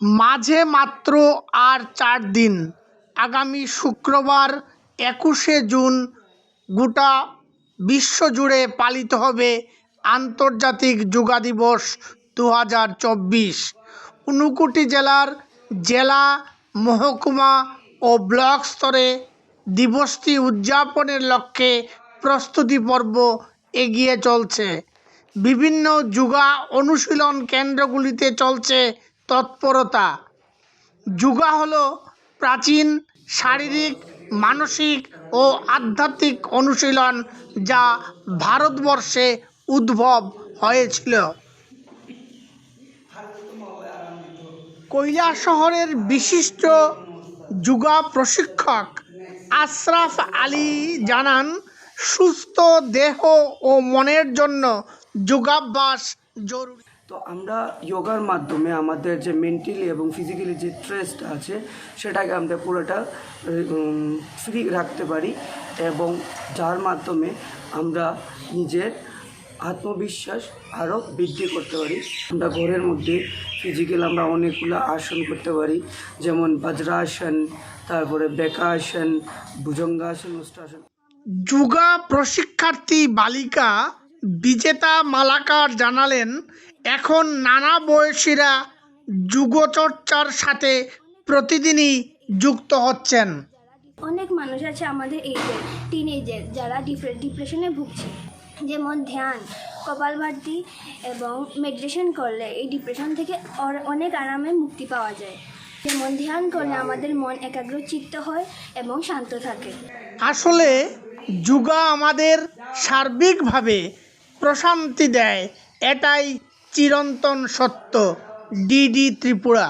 মাঝে মাত্র আর চার দিন। আগামী শুক্রবার একুশে জুন গোটা বিশ্বজুড়ে পালিত হবে আন্তর্জাতিক যোগা দিবস দু হাজার চব্বিশ। ঊনকোটি জেলার জেলা, মহকুমা ও ব্লক স্তরে দিবসটি উদযাপনের লক্ষ্যে প্রস্তুতি পর্ব এগিয়ে চলছে। বিভিন্ন যোগা অনুশীলন কেন্দ্রগুলিতে চলছে তৎপরতা। যোগা হলো প্রাচীন শারীরিক, মানসিক ও আধ্যাত্মিক অনুশীলন যা ভারতবর্ষে উদ্ভব হয়েছিল। কৈলা শহরের বিশিষ্ট যোগা প্রশিক্ষক আশরাফ আলী জানান, সুস্থ দেহ ও মনের জন্য যোগাভ্যাস জরুরি। তো আমরা যোগার মাধ্যমে আমাদের যে মেন্টালি এবং ফিজিক্যালি যে স্ট্রেসটা আছে, সেটাকে আমরা পুরোটা ফ্রি রাখতে পারি এবং যার মাধ্যমে আমরা নিজের আত্মবিশ্বাস আরও বৃদ্ধি করতে পারি। আমরা ঘরের মধ্যে ফিজিক্যাল আমরা অনেকগুলো আসন করতে পারি, যেমন বজ্রাসন, তারপরে বেকাসন, ভুজঙ্গাসন উষ্ট্রাসন যোগা প্রশিক্ষার্থী বালিকা বিজেতা মালাকার জানালেন এখন নানা বয়সীরা যুগচর্চার সাথে প্রতিদিনই যুক্ত হচ্ছেন। অনেক মানুষ আছে আমাদের এই এইজের টিনেজের যারা ডিপ্রেশনে ভুগছে। যেমন ধ্যান কপালভাতি এবং মেডিটেশন করলে এই ডিপ্রেশন থেকে অনেক আরামে মুক্তি পাওয়া যায়। যেমন ধ্যান করলে আমাদের মন একাগ্র চিত্ত হয় এবং শান্ত থাকে। আসলে যোগা আমাদের সার্বিকভাবে প্রশান্তি দেয়। এটাই চিরন্তন সত্য। ডিডি ত্রিপুরা।